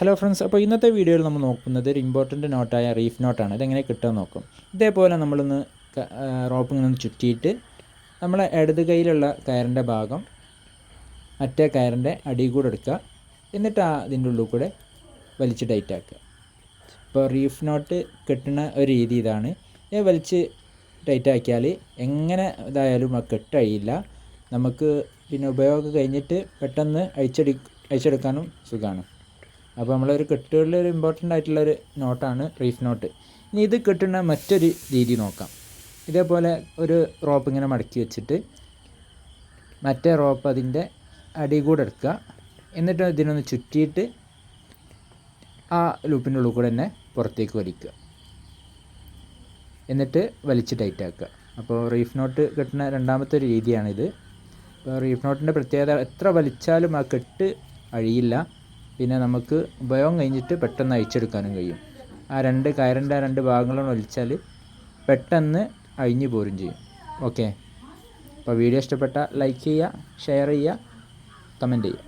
Hello friends അപ്പോൾ ഇന്നത്തെ വീഡിയോയിൽ നമ്മൾ നോക്കുന്നത് ഒരു ഇമ്പോർട്ടന്റ് നോട്ടായ റീഫ് നോട്ടാണ് ഇതെങ്ങനെ കിട്ടാൻ നോക്കും. ഇതേപോലെ നമ്മളൊന്ന് റോപ്പ് ഇങ്ങനെ ചുറ്റിയിട്ട് നമ്മളെ ഇടത് കൈയിലുള്ള കയറിന്റെ ഭാഗം മറ്റേ കയറിന്റെ അടി കൂടെ എടുക്കുക. എന്നിട്ട് അതിന്റെ ഉള്ളിൽ കൂടെ വലിച്ച് ടൈറ്റാക്കുക ഇപ്പോൾ റീഫ് നോട്ട് കെട്ടുന്ന ഒരു രീതി ഇതാണ്. ഇത് വലിച്ച് ടൈറ്റാക്കിയാൽ എങ്ങനെ ഇതായാലും കെട്ടഴിയില്ല. നമുക്ക് പിന്നെ ഉപയോഗം കഴിഞ്ഞിട്ട് പെട്ടെന്ന് അഴിച്ചെടു അഴിച്ചെടുക്കാനും സുഖമാണ്. അപ്പോൾ നമ്മളൊരു കെട്ടുകളിൽ ഒരു ഇമ്പോർട്ടന്റ് ആയിട്ടുള്ളൊരു നോട്ടാണ് റീഫ് നോട്ട് ഇനി ഇത് കെട്ടുന്ന മറ്റൊരു രീതി നോക്കാം. ഇതേപോലെ ഒരു റോപ്പ് ഇങ്ങനെ മടക്കി വെച്ചിട്ട് മറ്റേ റോപ്പ് അതിന്റെ അടി കൂടെ എടുക്കുക. എന്നിട്ട് ഇതിനൊന്ന് ചുറ്റിയിട്ട് ആ ലൂപ്പിന്റെ ഉള്ളിൽ കൂടെ തന്നെ പുറത്തേക്ക് വലിക്കുക. എന്നിട്ട് വലിച്ച് ടൈറ്റ് ആക്കുക. അപ്പോൾ റീഫ് നോട്ട് കെട്ടുന്ന രണ്ടാമത്തെ ഒരു രീതിയാണിത്. അപ്പോൾ റീഫ് നോട്ടിന്റെ പ്രത്യേകത എത്ര വലിച്ചാലും ആ കെട്ട് അഴിയില്ല. പിന്നെ നമുക്ക് ഉപയോഗം കഴിഞ്ഞിട്ട് പെട്ടെന്ന് അഴിച്ചെടുക്കാനും കഴിയും. ആ രണ്ട് കയറിന്റെ ആ രണ്ട് ഭാഗങ്ങളും വലിച്ചാൽ പെട്ടെന്ന് അഴിഞ്ഞു പോരും ചെയ്യും. ഓക്കെ? അപ്പോൾ വീഡിയോ ഇഷ്ടപ്പെട്ട ലൈക്ക് ചെയ്യുക ഷെയർ ചെയ്യുക കമന്റ് ചെയ്യുക.